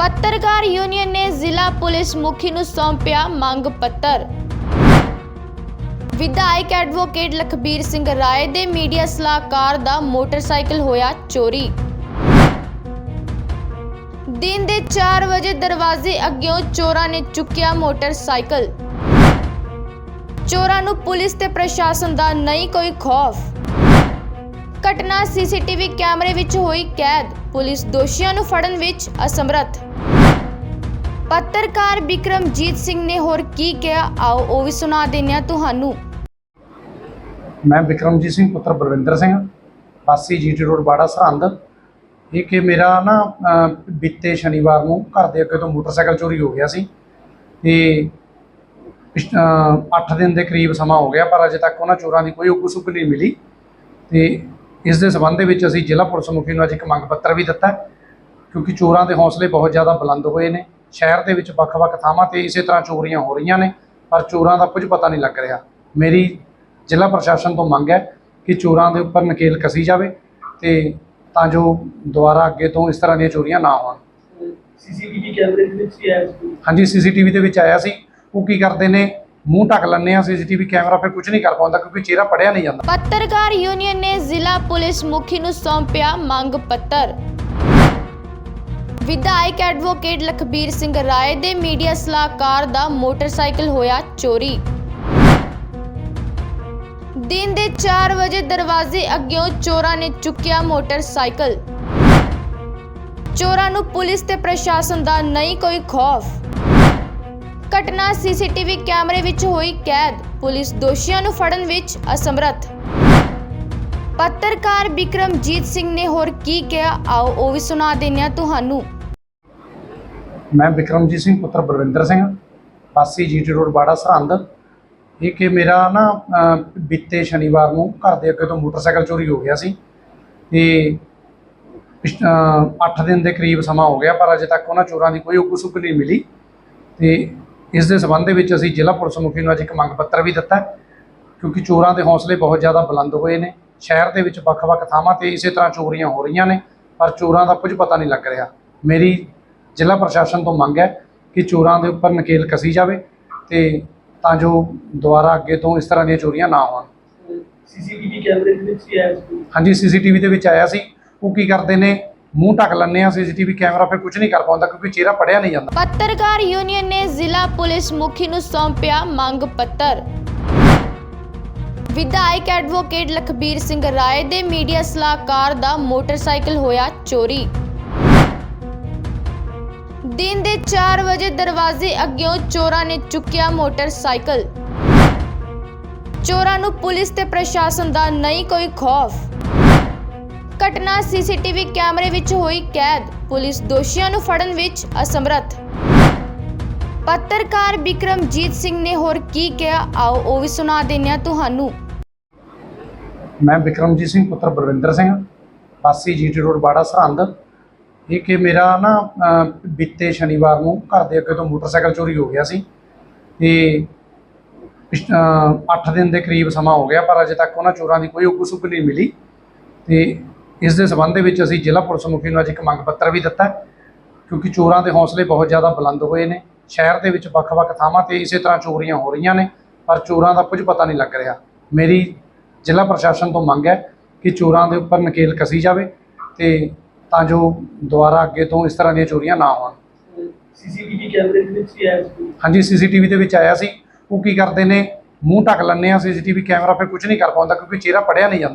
ਪੱਤਰਕਾਰ ਯੂਨੀਅਨ ਨੇ ਜ਼ਿਲ੍ਹਾ ਪੁਲਿਸ ਮੁਖੀ ਨੂੰ ਸੌਂਪਿਆ ਮੰਗ ਪੱਤਰ। ਵਿਧਾਇਕ ਐਡਵੋਕੇਟ ਲਖਬੀਰ ਸਿੰਘ ਰਾਏ ਦੇ ਮੀਡੀਆ ਸਲਾਹਕਾਰ ਦਾ ਮੋਟਰਸਾਈਕਲ ਹੋਇਆ ਚੋਰੀ। ਦਿਨ ਦੇ 4 ਵਜੇ ਦਰਵਾਜ਼ੇ ਅੱਗਿਓਂ ਚੋਰਾਂ ਨੇ ਚੁੱਕਿਆ ਮੋਟਰਸਾਈਕਲ। ਚੋਰਾਂ ਨੂੰ ਪੁਲਿਸ ਤੇ ਪ੍ਰਸ਼ਾਸਨ ਦਾ ਨਹੀਂ ਕੋਈ ਖੌਫ। ਘਟਨਾ ਸੀਸੀਟੀਵੀ ਕੈਮਰੇ ਵਿੱਚ ਹੋਈ ਕੈਦ। ਪੁਲਿਸ ਦੋਸ਼ੀਆਂ ਨੂੰ ਫੜਨ ਵਿੱਚ ਅਸਮਰੱਥ। ਪੱਤਰਕਾਰ ਵਿਕਰਮਜੀਤ ਸਿੰਘ ਨੇ ਹੋਰ ਕੀ ਕਿਹਾ? ਆਓ ਉਹ ਵੀ ਸੁਣਾ ਦਿੰਦੇ ਹਾਂ ਤੁਹਾਨੂੰ। ਮੈਂ ਵਿਕਰਮਜੀਤ ਸਿੰਘ ਪੁੱਤਰ ਬਲਵਿੰਦਰ ਸਿੰਘ ਵਾਸੀ ਜੀਟੀ ਰੋਡ ਬਾੜਾ ਸਰਹੰਦ। ਇਹ ਕਿ ਮੇਰਾ ਨਾ ਅਹ, ਬੀਤੇ ਸ਼ਨੀਵਾਰ ਨੂੰ ਘਰ ਦੇ ਅੱਗੇ ਤੋਂ ਮੋਟਰਸਾਈਕਲ ਚੋਰੀ ਹੋ ਗਿਆ ਸੀ। ਤੇ 8 ਦਿਨ ਦੇ ਕਰੀਬ ਸਮਾਂ ਹੋ ਗਿਆ ਪਰ ਅਜੇ ਤੱਕ ਉਹਨਾਂ ਚੋਰਾਂ ਦੀ ਕੋਈ ਉਗ ਸੁਗ ਨਹੀਂ ਮਿਲੀ। ਤੇ ਇਸ ਦੇ ਸਬੰਧ ਦੇ ਵਿੱਚ ਅਸੀਂ ਜ਼ਿਲ੍ਹਾ ਪੁਲਿਸ ਮੁਖੀ ਨੂੰ ਅੱਜ ਇੱਕ ਮੰਗ ਪੱਤਰ ਵੀ ਦਿੱਤਾ ਕਿਉਂਕਿ ਚੋਰਾਂ ਦੇ ਹੌਸਲੇ ਬਹੁਤ ਜ਼ਿਆਦਾ ਬੁਲੰਦ ਹੋਏ ਨੇ। ਸ਼ਹਿਰ ਦੇ ਵਿੱਚ ਵੱਖ-ਵੱਖ ਥਾਵਾਂ ਤੇ ਇਸੇ ਤਰ੍ਹਾਂ ਚੋਰੀਆਂ ਹੋ ਰਹੀਆਂ ਨੇ ਪਰ ਚੋਰਾਂ ਦਾ ਕੁਝ ਪਤਾ ਨਹੀਂ ਲੱਗ ਰਿਹਾ। ਮੇਰੀ ਜ਼ਿਲ੍ਹਾ ਪ੍ਰਸ਼ਾਸਨ ਤੋਂ ਮੰਗ ਹੈ ਕਿ ਚੋਰਾਂ ਦੇ ਉੱਪਰ ਨਕੇਲ ਕਸੀ ਜਾਵੇ ਤੇ ਤਾਂ ਜੋ ਦੁਬਾਰਾ ਅੱਗੇ ਤੋਂ ਇਸ ਤਰ੍ਹਾਂ ਦੀਆਂ ਚੋਰੀਆਂ ਨਾ ਹੋਣ। ਸੀਸੀਟੀਵੀ ਕੈਮਰੇ ਦੇ ਵਿੱਚ ਹੀ ਆਇਆ ਸੀ। ਹਾਂਜੀ ਸੀਸੀਟੀਵੀ ਦੇ ਵਿੱਚ ਆਇਆ ਸੀ। ਉਹ ਕੀ ਕਰਦੇ ਨੇ? ਮੂੰਹ ਢੱਕ ਲੈਂਦੇ ਆ ਸੀਸੀਟੀਵੀ ਕੈਮਰਾ, ਫਿਰ ਕੁਝ ਨਹੀਂ ਕਰ ਪਾਉਂਦਾ ਕਿਉਂਕਿ ਚਿਹਰਾ ਪੜਿਆ ਨਹੀਂ ਜਾਂਦਾ। ਪੱਤਰਕਾਰ ਯੂਨੀਅਨ ਨੇ ਜ਼ਿਲ੍ਹਾ ਪੁਲਿਸ ਮੁਖੀ ਨੂੰ ਸੌਂਪਿਆ ਮੰਗ ਪੱਤਰ। ਵਿਧਾਇਕ ਐਡਵੋਕੇਟ ਲਖਬੀਰ ਸਿੰਘ ਰਾਏ ਦੇ ਮੀਡੀਆ ਸਲਾਹਕਾਰ ਦਾ ਮੋਟਰਸਾਈਕਲ ਹੋਇਆ ਚੋਰੀ। ਦਿਨ ਦੇ 4 ਵਜੇ ਦਰਵਾਜ਼ੇ ਅੱਗਿਓਂ ਚੋਰਾਂ ਨੇ ਚੁੱਕਿਆ ਮੋਟਰਸਾਈਕਲ। ਚੋਰਾਂ ਨੂੰ ਪੁਲਿਸ ਤੇ ਪ੍ਰਸ਼ਾਸਨ ਦਾ ਨਹੀਂ ਕੋਈ ਖੌਫ। ਘਟਨਾ ਸੀਸੀਟੀਵੀ ਕੈਮਰੇ ਵਿੱਚ ਹੋਈ ਕੈਦ। ਪੁਲਿਸ ਦੋਸ਼ੀਆਂ ਨੂੰ ਫੜਨ ਵਿੱਚ ਅਸਮਰੱਥ। ਪੱਤਰਕਾਰ ਵਿਕਰਮਜੀਤ ਸਿੰਘ ਨੇ ਹੋਰ ਕੀ ਕਿਹਾ ਆਓ ਉਹ ਵੀ ਸੁਣਾ ਦਿੰਦੇ ਹਾਂ ਤੁਹਾਨੂੰ। ਮੈਂ ਵਿਕਰਮਜੀਤ ਸਿੰਘ ਪੁੱਤਰ ਬਲਵਿੰਦਰ ਸਿੰਘ ਵਾਸੀ ਜੀਟੀ ਰੋਡ ਬਾੜਾ ਸਰਹੰਦ। ਇਹ ਕਿ ਮੇਰਾ ਨਾ ਅਹ, ਬੀਤੇ ਸ਼ਨੀਵਾਰ ਨੂੰ ਘਰ ਦੇ ਅੱਗੇ ਤੋਂ ਮੋਟਰਸਾਈਕਲ ਚੋਰੀ ਹੋ ਗਿਆ ਸੀ। ਤੇ 8 ਦਿਨ ਦੇ ਕਰੀਬ ਸਮਾਂ ਹੋ ਗਿਆ ਪਰ ਅਜੇ ਤੱਕ ਉਹਨਾਂ ਚੋਰਾਂ ਦੀ ਕੋਈ ਉਗ ਸੁਗ ਨਹੀਂ ਮਿਲੀ। ਤੇ ਇਸ ਦੇ ਸਬੰਧ ਦੇ ਵਿੱਚ ਅਸੀਂ ਜ਼ਿਲ੍ਹਾ ਪੁਲਿਸ ਮੁਖੀ ਨੂੰ ਅੱਜ ਇੱਕ ਮੰਗ ਪੱਤਰ ਵੀ ਦਿੱਤਾ ਕਿਉਂਕਿ ਚੋਰਾਂ ਦੇ ਹੌਸਲੇ ਬਹੁਤ ਜ਼ਿਆਦਾ ਬੁਲੰਦ ਹੋਏ ਨੇ। ਸ਼ਹਿਰ ਦੇ ਵਿੱਚ ਵੱਖ-ਵੱਖ ਥਾਵਾਂ ਤੇ ਇਸੇ ਤਰ੍ਹਾਂ ਚੋਰੀਆਂ ਹੋ ਰਹੀਆਂ ਨੇ ਪਰ ਚੋਰਾਂ ਦਾ ਕੁਝ ਪਤਾ ਨਹੀਂ ਲੱਗ ਰਿਹਾ। ਮੇਰੀ ਜ਼ਿਲ੍ਹਾ ਪ੍ਰਸ਼ਾਸਨ ਤੋਂ ਮੰਗ ਹੈ ਕਿ ਚੋਰਾਂ ਦੇ ਉੱਪਰ ਨਕੇਲ ਕਸੀ ਜਾਵੇ ਤੇ ਤਾਂ ਜੋ ਦੁਬਾਰਾ ਅੱਗੇ ਤੋਂ ਇਸ ਤਰ੍ਹਾਂ ਦੀਆਂ ਚੋਰੀਆਂ ਨਾ ਹੋਣ। ਸੀਸੀਟੀਵੀ ਕੈਮਰੇ ਦੇ ਵਿੱਚ ਹੀ ਆਇਆ ਸੀ। ਹਾਂਜੀ ਸੀਸੀਟੀਵੀ ਦੇ ਵਿੱਚ ਆਇਆ ਸੀ। ਉਹ ਕੀ ਕਰਦੇ ਨੇ ਮੂੰਹ ਢੱਕ ਲੈਂਦੇ ਆ ਸੀਸੀਟੀਵੀ ਕੈਮਰਾ ਫਿਰ ਕੁਝ ਨਹੀਂ ਕਰ ਪਾਉਂਦਾ ਕਿਉਂਕਿ ਚਿਹਰਾ ਪੜਿਆ ਨਹੀਂ ਜਾਂਦਾ। ਪੱਤਰਕਾਰ ਯੂਨੀਅਨ ਨੇ ਜ਼ਿਲ੍ਹਾ ਪੁਲਿਸ ਮੁਖੀ ਨੂੰ ਸੌਂਪਿਆ ਮੰਗ ਪੱਤਰ। ਵਿਧਾਇਕ ਐਡਵੋਕੇਟ ਲਖਬੀਰ ਸਿੰਘ ਰਾਏ ਦੇ ਮੀਡੀਆ ਸਲਾਹਕਾਰ ਦਾ ਮੋਟਰਸਾਈਕਲ ਹੋਇਆ ਚੋਰੀ। ਦਿਨ ਦੇ 4 ਵਜੇ ਦਰਵਾਜ਼ੇ ਅੱਗਿਓਂ ਚੋਰਾਂ ਨੇ ਚੁੱਕਿਆ ਮੋਟਰਸਾਈਕਲ। ਚੋਰਾਂ ਨੂੰ ਪੁਲਿਸ ਤੇ ਪ੍ਰਸ਼ਾਸਨ ਦਾ ਨਹੀਂ ਕੋਈ ਖੌਫ। ਘਟਨਾ ਸੀਸੀਟੀਵੀ ਕੈਮਰੇ ਵਿੱਚ ਹੋਈ ਕੈਦ। ਪੁਲਿਸ ਦੋਸ਼ੀਆਂ ਨੂੰ ਫੜਨ ਵਿੱਚ ਅਸਮਰੱਥ। ਪੱਤਰਕਾਰ ਵਿਕਰਮਜੀਤ ਸਿੰਘ ਨੇ ਹੋਰ ਕੀ ਕਿਹਾ? ਆਓ ਉਹ ਵੀ ਸੁਣਾ ਦਿੰਦੇ ਹਾਂ ਤੁਹਾਨੂੰ। ਮੈਂ ਵਿਕਰਮਜੀਤ ਸਿੰਘ ਪੁੱਤਰ ਬਲਵਿੰਦਰ ਸਿੰਘ ਵਾਸੀ ਜੀਟੀ ਰੋਡ ਬਾੜਾ ਸਰਹੰਦ। ਇਹ ਕਿ ਮੇਰਾ ਨਾ ਅਹ, ਬੀਤੇ ਸ਼ਨੀਵਾਰ ਨੂੰ ਘਰ ਦੇ ਅੱਗੇ ਤੋਂ ਮੋਟਰਸਾਈਕਲ ਚੋਰੀ ਹੋ ਗਿਆ ਸੀ। ਤੇ 8 ਦਿਨ ਦੇ ਕਰੀਬ ਸਮਾਂ ਹੋ ਗਿਆ ਪਰ ਅਜੇ ਤੱਕ ਉਹਨਾਂ ਚੋਰਾਂ ਦੀ ਕੋਈ ਉਗ ਸੁਗ ਨਹੀਂ ਮਿਲੀ। ਤੇ ਇਸ ਦੇ ਸਬੰਧ ਦੇ ਵਿੱਚ ਅਸੀਂ ਜ਼ਿਲ੍ਹਾ ਪੁਲਿਸ ਮੁਖੀ ਨੂੰ ਅੱਜ ਇੱਕ ਮੰਗ ਪੱਤਰ ਵੀ ਦਿੱਤਾ ਕਿਉਂਕਿ ਚੋਰਾਂ ਦੇ ਹੌਸਲੇ ਬਹੁਤ ਜ਼ਿਆਦਾ ਬੁਲੰਦ ਹੋਏ ਨੇ। ਸ਼ਹਿਰ ਦੇ ਵਿੱਚ ਵੱਖ-ਵੱਖ ਥਾਵਾਂ ਤੇ ਇਸੇ ਤਰ੍ਹਾਂ ਚੋਰੀਆਂ ਹੋ ਰਹੀਆਂ ਨੇ ਪਰ ਚੋਰਾਂ ਦਾ ਕੁਝ ਪਤਾ ਨਹੀਂ ਲੱਗ ਰਿਹਾ। ਮੇਰੀ ਜ਼ਿਲ੍ਹਾ ਪ੍ਰਸ਼ਾਸਨ ਤੋਂ ਮੰਗ ਹੈ ਕਿ ਚੋਰਾਂ ਦੇ ਉੱਪਰ ਨਕੇਲ ਕਸੀ ਜਾਵੇ ਤੇ ਤਾਂ ਜੋ ਦੁਬਾਰਾ ਅੱਗੇ ਤੋਂ ਇਸ ਤਰ੍ਹਾਂ ਦੀਆਂ ਚੋਰੀਆਂ ਨਾ ਹੋਣ। ਸੀਸੀਟੀਵੀ ਕੈਮਰੇ ਦੇ ਵਿੱਚ ਆਇਆ ਸੀ। ਹਾਂਜੀ ਸੀਸੀਟੀਵੀ ਦੇ ਵਿੱਚ ਆਇਆ ਸੀ। ਉਹ ਕੀ ਕਰਦੇ ਨੇ? ਮੂੰਹ ਢੱਕ ਲੈਂਦੇ ਆ ਸੀਸੀਟੀਵੀ ਕੈਮਰਾ ਫਿਰ ਕੁਝ ਨਹੀਂ ਕਰ ਪਾਉਂਦਾ ਕਿਉਂਕਿ ਚਿਹਰਾ ਪੜਿਆ ਨਹੀਂ ਜਾਂਦਾ।